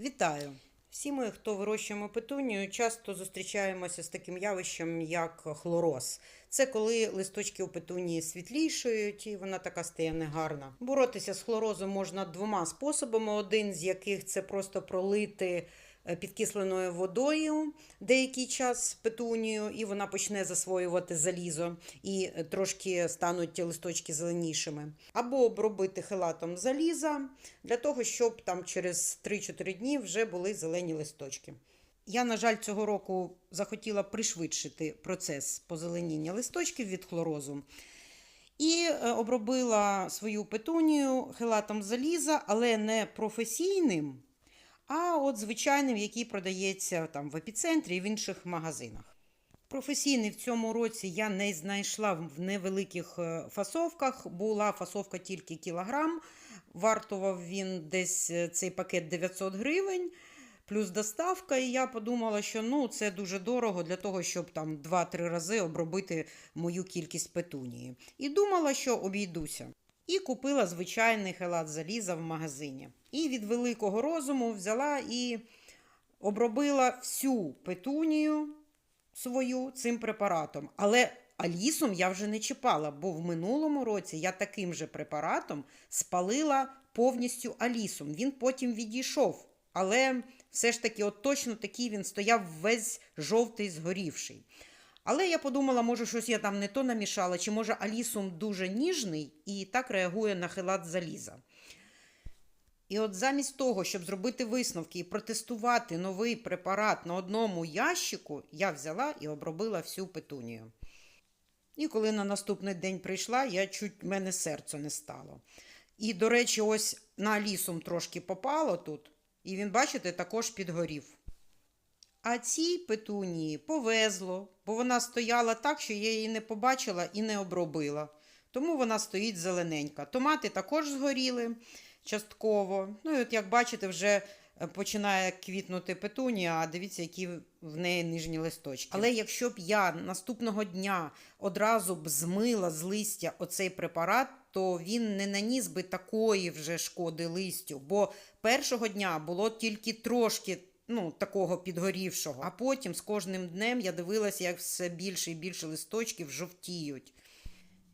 Вітаю! Всі ми, хто вирощуємо петунію, часто зустрічаємося з таким явищем, як хлороз. Це коли листочки у петунії світлішають і вона така стає негарна. Боротися з хлорозом можна двома способами: один з яких це просто пролити підкисленою водою деякий час петунію, і вона почне засвоювати залізо, і е, трошки стануть листочки зеленішими. Або обробити хелатом заліза для того, щоб там через 3-4 дні вже були зелені листочки. Я, на жаль, цього року захотіла пришвидшити процес позеленіння листочків від хлорозу. І е, обробила свою петунію хелатом заліза, але не професійним, а от звичайним, який продається там в епіцентрі і в інших магазинах. Професійний в цьому році я не знайшла в невеликих е, фасовках. Була фасовка тільки кілограм. Вартував він десь е, цей пакет 900 гривень, плюс доставка. І я подумала, що ну, це дуже дорого для того, щоб там 2-3 рази обробити мою кількість петунії. І думала, що обійдуся. І купила звичайний хелат заліза в магазині. І від великого розуму взяла і обробила всю петунію свою цим препаратом. Але алісом я вже не чіпала, бо в минулому році я таким же препаратом спалила повністю алісом. Він потім відійшов. Але все ж таки, от точно такий він стояв весь жовтий згорівший. Але я подумала, може, щось я там не то намішала, чи може алісум дуже ніжний і так реагує на хилат заліза. І от замість того, щоб зробити висновки і протестувати новий препарат на одному ящику, я взяла і обробила всю петунію. І коли на наступний день прийшла, я чуть мене серце не стало. І, до речі, ось на алісум трошки попало тут, і він, бачите, також підгорів. А цій петунії повезло, бо вона стояла так, що я її не побачила і не обробила. Тому вона стоїть зелененька. Томати також згоріли частково. Ну і от як бачите, вже е, починає квітнути петунія, а дивіться, які в неї нижні листочки. Але якщо б я наступного дня одразу б змила з листя оцей препарат, то він не наніс би такої вже шкоди листю, бо першого дня було тільки трошки ну, такого підгорівшого. А потім з кожним днем я дивилася, як все більше і більше листочків жовтіють.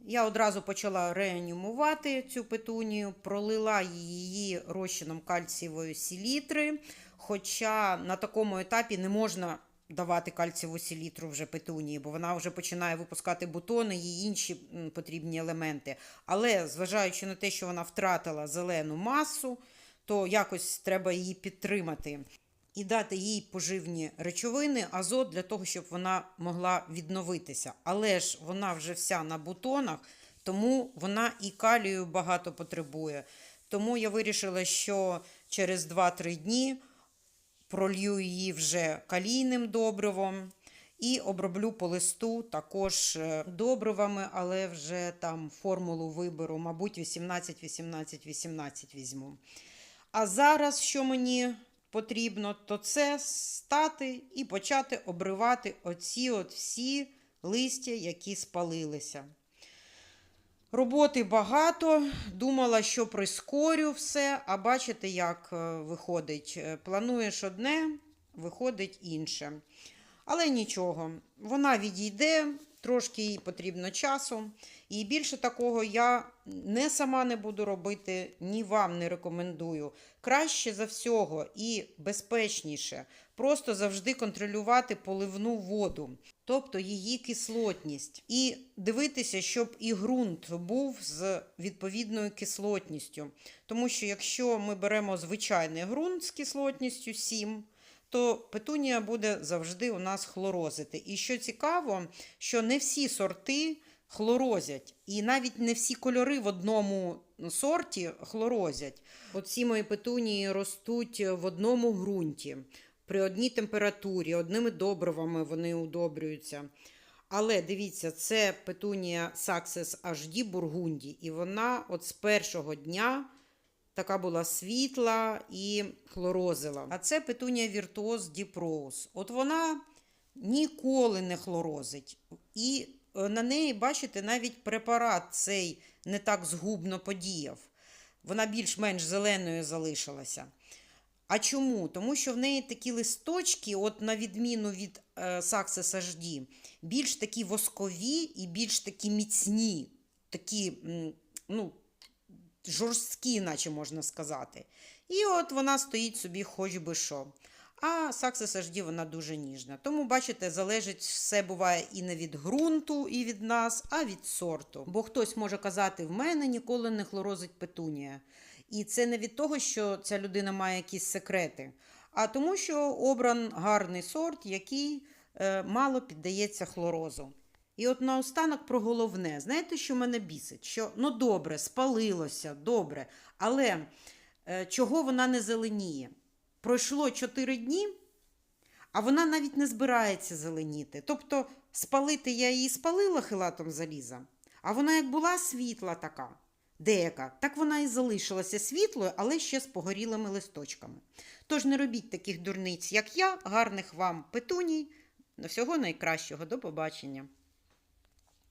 Я одразу почала реанімувати цю петунію, пролила її розчином кальцієвої селітри. Хоча на такому етапі не можна давати кальцієву селітру вже петунії, бо вона вже починає випускати бутони і інші потрібні елементи. Але зважаючи на те, що вона втратила зелену масу, то якось треба її підтримати і дати їй поживні речовини, азот для того, щоб вона могла відновитися. Але ж вона вже вся на бутонах, тому вона і калію багато потребує. Тому я вирішила, що через 2-3 дні пролью її вже калійним добривом. І оброблю по листу також е, добривами, але вже там формулу виберу, мабуть, 18, 18, 18 візьму. А зараз, що мені потрібно, то це стати і почати обривати оці от всі листя, які спалилися. Роботи багато. Думала, що прискорю все, а бачите, як е, виходить. Е, Плануєш одне, виходить інше. Але нічого, вона відійде, трошки їй потрібно часу. І більше такого я не сама не буду робити, ні вам не рекомендую. Краще за всього і безпечніше просто завжди контролювати поливну воду, тобто її кислотність. І дивитися, щоб і ґрунт був з відповідною кислотністю. Тому що якщо ми беремо звичайний ґрунт з кислотністю 7, то петунія буде завжди у нас хлорозити. І що цікаво, що не всі сорти хлорозять, і навіть не всі кольори в одному сорті хлорозять. Оці мої петунії ростуть в одному ґрунті, при одній температурі, одними добривами вони удобрюються. Але дивіться, це петунія Success HD Бургунді, і вона от з першого дня така була світла і хлорозила. А це петунія Віртуоз Діпроус. От вона ніколи не хлорозить. І е, на неї, бачите, навіть препарат цей не так згубно подіяв. Вона більш-менш зеленою залишилася. А чому? Тому що в неї такі листочки, от на відміну від е, Success HD, більш такі воскові і більш такі міцні, такі, ну, жорсткі, наче можна сказати. І от вона стоїть собі хоч би що. А Success HD вона дуже ніжна. Тому, бачите, залежить все буває і не від ґрунту, і від нас, а від сорту. Бо хтось може казати, в мене ніколи не хлорозить петунія. І це не від того, що ця людина має якісь секрети, а тому, що обран гарний сорт, який е, мало піддається хлорозу. І от наостанок про головне. Знаєте, що мене бісить? Що ну добре, спалилося, добре, але е, чого вона не зеленіє? Пройшло 4 дні, а вона навіть не збирається зеленіти. Тобто спалити я її спалила хилатом заліза, а вона як була світла така, деяка, так вона і залишилася світлою, але ще з погорілими листочками. Тож не робіть таких дурниць, як я, гарних вам петуній. Всього найкращого, до побачення.